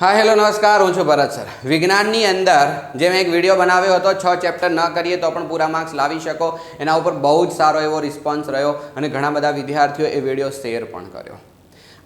હા, હેલો, નમસ્કાર, હું છું ભરત સર. વિજ્ઞાનની અંદર જે મેં એક વીડિયો બનાવ્યો હતો, છ ચેપ્ટર ન કરીએ તો પણ પૂરા માર્ક્સ લાવી શકો. એના ઉપર બહુ જ સારો એવો રિસ્પોન્સ રહ્યો અને ઘણા બધા વિદ્યાર્થીઓ એ વીડિયો શેર પણ કર્યો.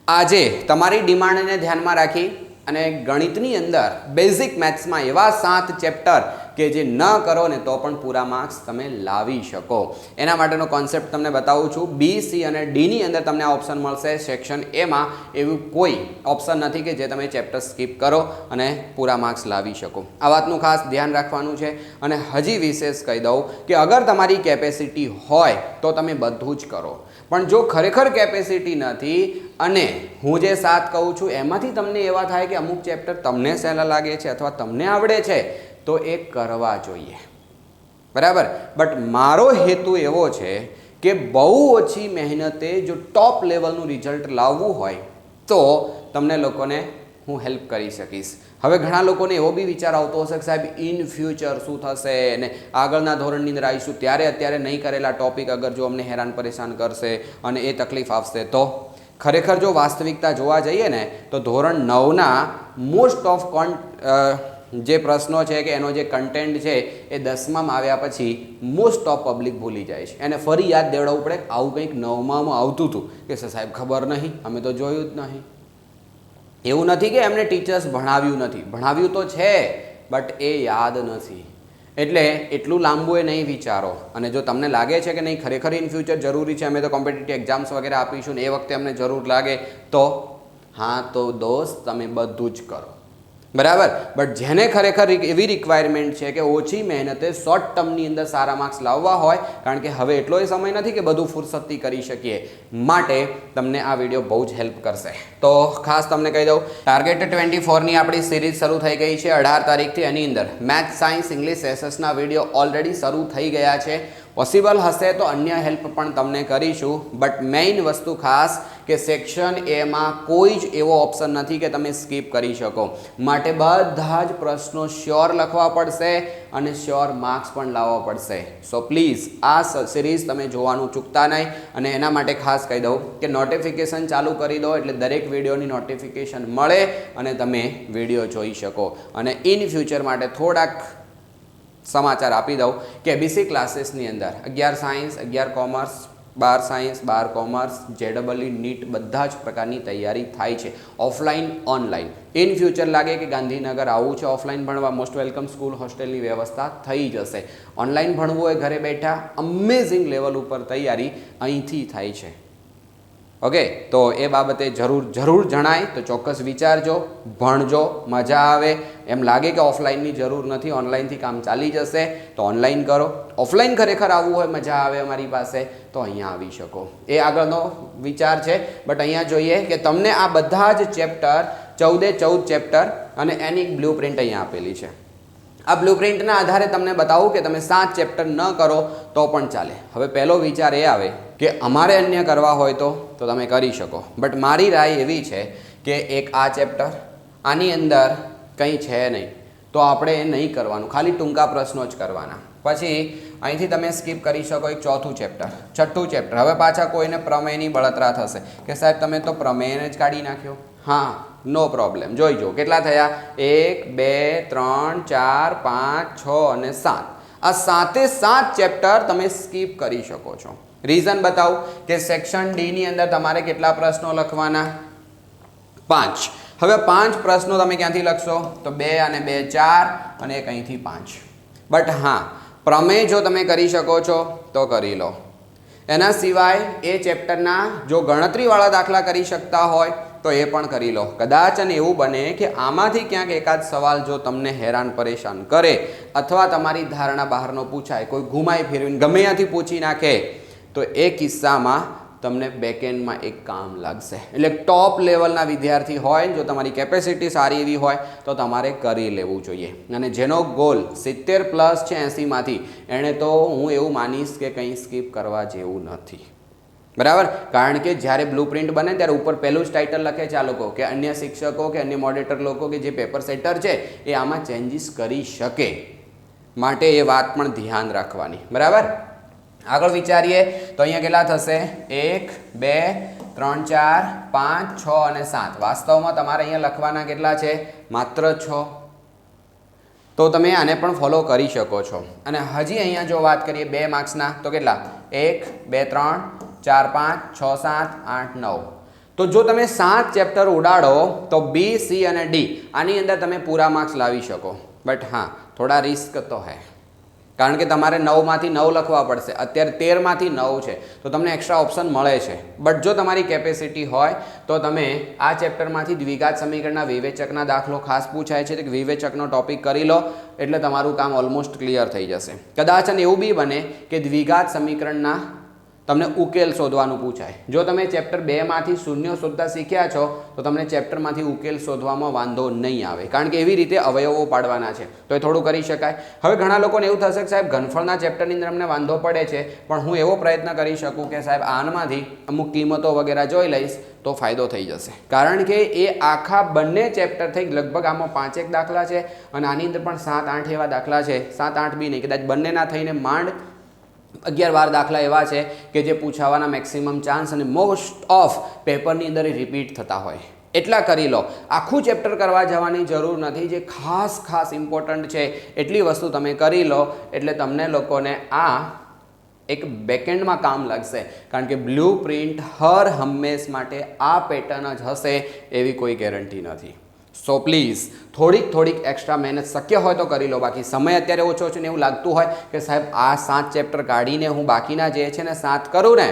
આજે તમારી ડિમાન્ડને ધ્યાનમાં રાખી અને ગણિતની અંદર બેઝિક મેથ્સમાં એવા સાત ચેપ્ટર કે જે ન કરો ને તો પણ પૂરા માર્ક્સ તમે લાવી શકો. એના માટેનો કોન્સેપ્ટ તમને બતાવું છું. બી સી અને ડીની અંદર તમને આ ઓપ્શન મળશે. સેક્શન એમાં એવું કોઈ ઓપ્શન નથી કે જે તમે ચેપ્ટર સ્કીપ કરો અને પૂરા માર્ક્સ લાવી શકો. આ વાતનું ખાસ ધ્યાન રાખવાનું છે અને હજી વિશેષ કહી દઉં કે અગર તમારી કેપેસિટી હોય તો તમે બધું જ કરો. પણ જો ખરેખર કેપેસિટી નથી અને હું જે સાત કહું છું, એમાંથી તમને એવા થાય કે અમુક ચેપ્ટર તમને સહેલા લાગે છે અથવા તમને આવડે છે તો એ કરવા જોઈએ. બરાબર? બટ મારો હેતુ એવો છે કે બહુ ઓછી મહેનતે જો ટોપ લેવલનું રિઝલ્ટ લાવવું હોય, તો તમને લોકોને હું હેલ્પ કરી શકીશ. હવે ઘણા લોકોને એવો બી વિચાર આવતો હશે કે સાહેબ ઇન ફ્યુચર શું થશે અને આગળના ધોરણની અંદર આવીશું, ત્યારે અત્યારે નહીં કરેલા ટોપિક અગર જો અમને હેરાન પરેશાન કરશે અને એ તકલીફ આવશે તો? ખરેખર જો વાસ્તવિકતા જોવા જઈએ ને, તો ધોરણ નવના મોસ્ટ ઓફ કોન જે પ્રશ્નો છે કે એનો જે કન્ટેન્ટ છે એ દસમામાં આવ્યા પછી મોસ્ટ ઓફ પબ્લિક ભૂલી જાય છે. એને ફરી યાદ દેવડાવવું પડે આવું કંઈક નવમામાં આવતું હતું. કે સાહેબ ખબર નહીં, અમે તો જોયું જ નહીં. એવું નથી કે એમને ટીચર્સ ભણાવ્યું નથી. ભણાવ્યું તો છે બટ એ યાદ નથી. એટલે એટલું લાંબુ એ નહીં વિચારો. અને જો તમને લાગે છે કે નહીં, ખરેખર ઇન ફ્યુચર જરૂરી છે, અમે તો કોમ્પિટિટિવ એક્ઝામ્સ વગેરે આપીશું ને એ વખતે અમને જરૂર લાગે, તો હા, તો દોસ્ત, તમે બધું જ કરો. બરાબર? બટ જેને ખરેખર એવી રિક્વાયરમેન્ટ છે કે ઓછી મહેનતે શોર્ટ ટર્મની અંદર સારા માર્ક્સ લાવવા હોય, કારણ કે હવે એટલો એ સમય નથી કે બધું ફુરસદથી કરી શકીએ, માટે તમને આ વીડિયો બહુ જ હેલ્પ કરશે. તો ખાસ તમને કહી દઉં ટાર્ગેટ ટ્વેન્ટી ફોરની આપણી સિરીઝ શરૂ થઈ ગઈ છે અઢાર તારીખથી એની અંદર. મેથ્સ સાયન્સ ઇંગ્લિશ એસએસના વીડિયો ઓલરેડી શરૂ થઈ ગયા છે. પોસિબલ હશે તો અન્ય હેલ્પ પણ તમને કરીશું. બટ મેઇન વસ્તુ ખાસ કે સેક્શન એમાં કોઈ જ એવો ઓપ્શન નથી કે તમે સ્કીપ કરી શકો. માટે બધા જ પ્રશ્નો શ્યોર લખવા પડશે અને શ્યોર માર્ક્સ પણ લાવવા પડશે. સો પ્લીઝ આ સિરીઝ તમે જોવાનું ચૂકતા નહીં. અને એના માટે ખાસ કહી દઉં કે નોટિફિકેશન ચાલુ કરી દો એટલે દરેક વિડીયોની નોટિફિકેશન મળે અને તમે વીડિયો જોઈ શકો. અને ઇન ફ્યુચર માટે થોડાક સમાચાર આપી દઉં કે બીસી ક્લાસીસની અંદર અગિયાર સાયન્સ અગિયાર કોમર્સ બાર સાયન્સ બાર commerce J double E NEET બધા જ પ્રકારની તૈયારી થાય છે ઓફલાઈન ઓનલાઈન ઇન ફ્યુચર લાગે કે ગાંધીનગર આવું છે ઓફલાઈન ભણવા મોસ્ટ વેલકમ સ્કૂલ હોસ્ટેલની વ્યવસ્થા થઈ જશે. ઓનલાઈન ભણવું હોય ઘરે બેઠા અમેઝિંગ લેવલ ઉપર તૈયારી અહીંથી થાય છે. ઓકે, તો એ બાબતે જરૂર જરૂર જણાય, તો ચોક્કસ વિચારજો, ભણજો, મજા આવે. એમ લાગે કે ઓફલાઈનની જરૂર નથી, ઓનલાઈનથી કામ ચાલી જશે, તો ઓનલાઈન કરો. ઓફલાઈન ખરેખર આવવું હોય, મજા આવે અમારી પાસે, તો અહીંયા આવી શકો. એ આગળનો વિચાર છે, બટ અહીંયા જોઈએ કે તમને આ બધા જ ચેપ્ટર, ચૌદે ચૌદ ચેપ્ટર અને એની બ્લુ પ્રિન્ટ અહીંયા આપેલી છે. આ બ્લુપ્રિન્ટના આધારે તમને બતાવું કે તમે સાત ચેપ્ટર ન કરો, તો પણ ચાલે. હવે પહેલો વિચાર એ આવે કે અમારે અન્ય કરવા હોય તો તો તમે કરી શકો. બટ મારી રાય એવી છે કે એક આ ચેપ્ટર આની અંદર કંઈ છે નહીં. તો આપણે એ નહીં કરવાનું. ખાલી ટૂંકા પ્રશ્નો જ કરવાના. પછી અહીંથી તમે સ્કીપ કરી શકો એક ચોથું ચેપ્ટર છઠ્ઠું ચેપ્ટર હવે પાછા કોઈને પ્રમેયની બળતરા થશે કે સાહેબ તમે તો પ્રમેયને જ કાઢી નાખ્યો. હા નો પ્રોબ્લેમ જોઈ જુઓ, કેટલા થયા? એક, બે, ત્રણ, ચાર, પાંચ, છ અને સાત. આ સાતે સાત ચેપ્ટર તમે સ્કીપ કરી શકો છો. રીઝન બતાવું કે સેક્શન ડીની અંદર તમારે કેટલા પ્રશ્નો લખવાના? પાંચ. હવે પાંચ પ્રશ્નો તમે ક્યાંથી લખશો? તો બે અને બે ચાર અને એક અહીંથી પાંચ. બટ હા, પ્રમેય જો તમે કરી શકો છો, તો કરી લો. એના સિવાય એ ચેપ્ટરના જો ગણતરીવાળા દાખલા કરી શકતા હોય, તો એ પણ કરી લો. કદાચ અને એવું બને કે આમાંથી ક્યાંક એકાદ સવાલ જો તમને હેરાન પરેશાન કરે, અથવા તમારી ધારણા બહારનો પૂછાય, કોઈ ઘુમાઈ ફેરવીને ગમે ત્યાંથી પૂછી નાખે તો એ કિસ્સામાં તમને બેકએન્ડમાં એક કામ લાગશે. એટલે ટોપ લેવલના વિદ્યાર્થી હોય, જો તમારી કેપેસિટી સારી એવી હોય, તો તમારે કરી લેવું જોઈએ. અને જેનો ગોલ સિત્તેર પ્લસ છે એંસીમાંથી, એણે તો હું એવું માનીશ કે કંઈ સ્કીપ કરવા જેવું નથી. બરાબર? કારણ કે જ્યારે બ્લુ પ્રિન્ટ બને, ત્યારે ઉપર પહેલું જ ટાઇટલ લખે છે આ લોકો, કે અન્ય શિક્ષકો, કે અન્ય મોડેટર લોકો, કે જે પેપર સેટર છે, એ આમાં ચેન્જીસ કરી શકે. માટે એ વાત પણ ધ્યાન રાખવાની. બરાબર? આગળ વિચારીએ તો અહીંયા કેટલા થશે? એક, બે, ત્રણ, ચાર, પાંચ, છ અને સાત. વાસ્તવમાં તમારે અહીંયા લખવાના કેટલા છે? માત્ર છ. તો તમે આને પણ ફોલો કરી શકો છો. અને હજી અહીંયા જો વાત કરીએ બે માર્ક્સના તો કેટલા? એક, બે, ત્રણ, ચાર, પાંચ, છ, સાત, આઠ, નવ. તો જો તમે સાત ચેપ્ટર ઉડાડો, તો બી સી અને ડી આની અંદર તમે પૂરા માર્ક્સ લાવી શકો. બટ હા, થોડા રિસ્ક તો હે. કારણ કે તમારે નવમાંથી નવ લખવા પડશે. અત્યારે તેરમાંથી નવ છે. તો તમને એક્સ્ટ્રા ઓપ્શન મળે છે. બટ જો તમારી કેપેસિટી હોય, તો તમે આ ચેપ્ટરમાંથી દ્વિઘાત સમીકરણના વિવેચકના દાખલો ખાસ પૂછાય છે. કે વિવેચકનો ટોપિક કરી લો. એટલે તમારું કામ ઓલમોસ્ટ ક્લિયર થઈ જશે. કદાચ એવું બી બને કે દ્વિઘાત સમીકરણના તમને ઉકેલ શોધવાનું પૂછાય. જો તમે ચેપ્ટર બેમાંથી શૂન્ય શોધતા શીખ્યા છો, તો તમને ચેપ્ટરમાંથી ઉકેલ શોધવામાં વાંધો નહીં આવે. કારણ કે એવી રીતે અવયવો પાડવાના છે. તો એ થોડું કરી શકાય. હવે ઘણા લોકોને એવું થશે કે સાહેબ, ઘનફળના ચેપ્ટરની અંદર અમને વાંધો પડે છે, પણ હું એવો પ્રયત્ન કરી શકું કે સાહેબ, આનમાંથી અમુક કિંમતો વગેરે જોઈ લઈશ, તો ફાયદો થઈ જશે. કારણ કે એ આખા બંને ચેપ્ટર થઈ લગભગ આમાં પાંચેક દાખલા છે, અને આની અંદર પણ સાત આઠ એવા દાખલા છે. સાત આઠ બી નહીં, કદાચ બંનેના થઈને માંડ અગિયાર બાર દાખલા એવા છે કે જે પૂછાવાના મેક્સિમમ ચાન્સ અને મોસ્ટ ઓફ પેપરની અંદર રિપીટ થતા હોય. એટલા કરી લો. આખું ચેપ્ટર કરવા જવાની જરૂર નથી. જે ખાસ ખાસ ઇમ્પોર્ટન્ટ છે, એટલી વસ્તુ તમે કરી લો. એટલે તમને લોકોને આ એક બેકેન્ડમાં કામ લાગશે. કારણ કે બ્લુ પ્રિન્ટ હર હંમેશ માટે આ પેટર્ન જ હશે એવી કોઈ ગેરંટી નથી. સો પ્લીઝ થોડીક થોડીક એક્સ્ટ્રા મહેનત શક્ય હોય તો કરી લો. બાકી સમય અત્યારે ઓછો છે ને એવું લાગતું હોય કે સાહેબ, આ સાત ચેપ્ટર કાઢીને હું બાકીના જે છે ને સાત કરું ને,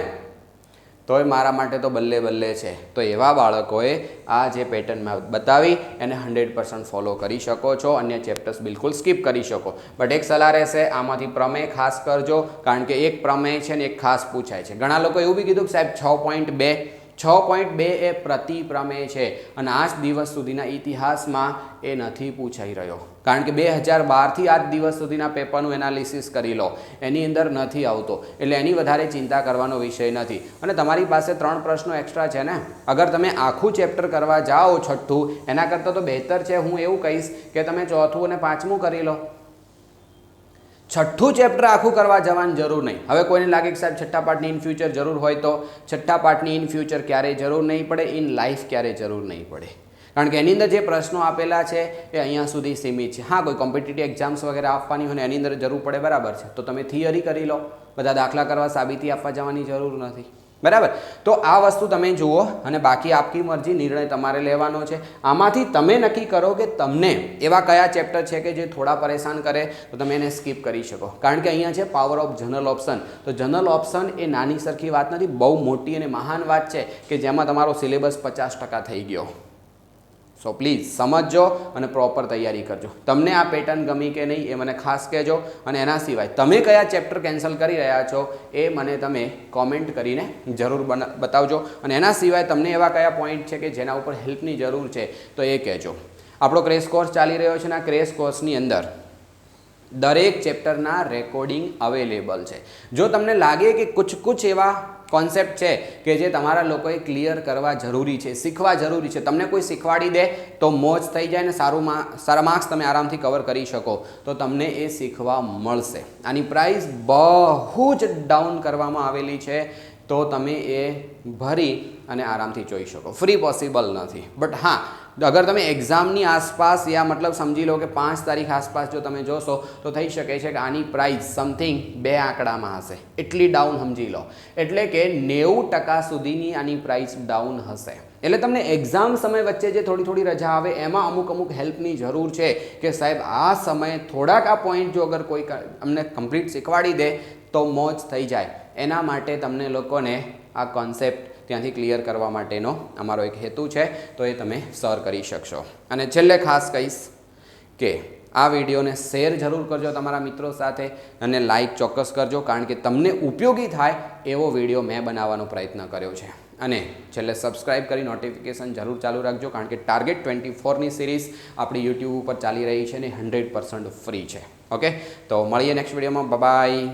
તોય મારા માટે તો બલ્લે બલ્લે છે. તો એવા બાળકોએ આ જે પેટર્નમાં બતાવી, એને હંડ્રેડ પર્સન્ટ ફોલો કરી શકો છો, અન્ય ચેપ્ટર્સ બિલકુલ સ્કીપ કરી શકો. બટ એક સલાહ રહેશે, આમાંથી પ્રમેય ખાસ કરજો, કારણ કે એક પ્રમેય છે ને એક ખાસ પૂછાય છે. ઘણા લોકો એવું બી કીધું કે સાહેબ, છ પોઈન્ટ બે છ પોઈન્ટ બે એ પ્રતિ પ્રમેય છે અને આજ દિવસ સુધીના ઇતિહાસમાં એ નથી પૂછાઈ રહ્યો. કારણ કે બે હજાર બારથી આજ દિવસ સુધીના પેપરનું એનાલિસિસ કરી લો. એની અંદર નથી આવતો. એટલે એની વધારે ચિંતા કરવાનો વિષય નથી. અને તમારી પાસે ત્રણ પ્રશ્નો એક્સ્ટ્રા છે ને? અગર તમે આખું ચેપ્ટર કરવા જાઓ છઠ્ઠું, એના કરતાં તો બહેતર છે. હું એવું કહીશ કે તમે ચોથું અને પાંચમું કરી લો. છઠ્ઠું ચેપ્ટર આખું કરવા જવાની જરૂર નહીં. હવે કોઈને લાગે કે સાહેબ છઠ્ઠા પાઠની ઇન ફ્યુચર જરૂર હોય તો છઠ્ઠા પાઠની ઇન ફ્યુચર ક્યારેય જરૂર નહીં પડે ઇન લાઈફ ક્યારેય જરૂર નહીં પડે. કારણ કે એની અંદર જે પ્રશ્નો આપેલા છે એ અહીંયા સુધી સીમિત છે. હા, કોઈ કોમ્પિટિટિવ એક્ઝામ્સ વગેરે આપવાની હોય ને એની અંદર જરૂર પડે બરાબર છે. તો તમે થિયરી કરી લો. બધા દાખલા કરવા સાબિતી આપવા જવાની જરૂર નથી. બરાબર? તો આ વસ્તુ તમે જુઓ અને બાકી આપકી મરજી નિર્ણય તમારે લેવાનો છે. આમાંથી તમે નક્કી કરો કે તમને એવા કયા ચેપ્ટર છે કે જે થોડા પરેશાન કરે, તો તમે એને સ્કીપ કરી શકો. કારણ કે અહીંયા છે પાવર ઓફ જનરલ ઓપ્શન તો જનરલ ઓપ્શન એ નાની સરખી વાત નથી, બહુ મોટી અને મહાન વાત છે કે જેમાં તમારો સિલેબસ પચાસ ટકા થઈ ગયો. સો પ્લીઝ સમજજો અને પ્રોપર તૈયારી કરજો. તમને આ પેટર્ન ગમી કે નહીં એ મને ખાસ કહેજો અને એના સિવાય તમે કયા ચેપ્ટર કેન્સલ કરી રહ્યા છો એ મને તમે કોમેન્ટ કરીને જરૂર બતાવજો. અને એના સિવાય તમને એવા કયા પોઈન્ટ છે કે જેના ઉપર હેલ્પની જરૂર છે તો એ કહેજો. આપણો ક્રેશ કોર્સ ચાલી રહ્યો છે અને આ ક્રેશ કોર્સની અંદર દરેક ચેપ્ટરના રેકોર્ડિંગ અવેલેબલ છે. જો તમને લાગે કે કુછ કુછ એવા કોન્સેપ્ટ છે કે જે તમારા લોકોએ ક્લિયર કરવા જરૂરી છે, શીખવા જરૂરી છે. તમને કોઈ શીખવાડી દે તો મોજ થઈ જાય ને સારું સારા માર્ક્સ તમે આરામથી કવર કરી શકો. તો તમને એ શીખવા મળશે. આની પ્રાઇસ બહુ જ ડાઉન કરવામાં આવેલી છે. તો તમે એ ભરી અને આરામથી જોઈ શકો. ફ્રી પોસિબલ નથી. બટ હા, અગર તમે એક્ઝામની આસપાસ યા મતલબ સમજી લો કે પાંચ તારીખ આસપાસ જો તમે જોશો, તો થઈ શકે છે કે આની પ્રાઇસ સમથિંગ બે આંકડામાં હશે. એટલી ડાઉન સમજી લો. એટલે કે નેવું ટકા સુધીની આની પ્રાઇસ ડાઉન હશે. એટલે તમને એક્ઝામ સમય વચ્ચે જે થોડી થોડી રજા આવે, એમાં અમુક અમુક હેલ્પની જરૂર છે કે સાહેબ, આ સમયે થોડાક આ પોઈન્ટ જો અગર કોઈ અમને કમ્પ્લીટ શીખવાડી દે, તો મોજ થઈ જાય. એના માટે તમને લોકોને આ કોન્સેપ્ટ ત્યાંથી ક્લિયર કરવા માટેનો અમારો એક હેતુ છે, તો એ તમે સર કરી શકશો. અને છેલ્લે ખાસ કહીશ કે આ વિડીયોને શેર જરૂર કરજો તમારા મિત્રો સાથે અને લાઇક ચોક્કસ કરજો, કારણ કે તમને ઉપયોગી થાય એવો વીડિયો મેં બનાવવાનો પ્રયત્ન કર્યો છે. અને છેલ્લે સબસ્ક્રાઇબ કરી નોટિફિકેશન જરૂર ચાલુ રાખજો, કારણ કે ટાર્ગેટ ટ્વેન્ટી ફોરની સિરીઝ આપણી યુટ્યુબ ઉપર ચાલી રહી છે ને હંડ્રેડ પર્સન્ટ ફ્રી છે. ઓકે તો મળીએ નેક્સ્ટ વિડીયોમાં. બાય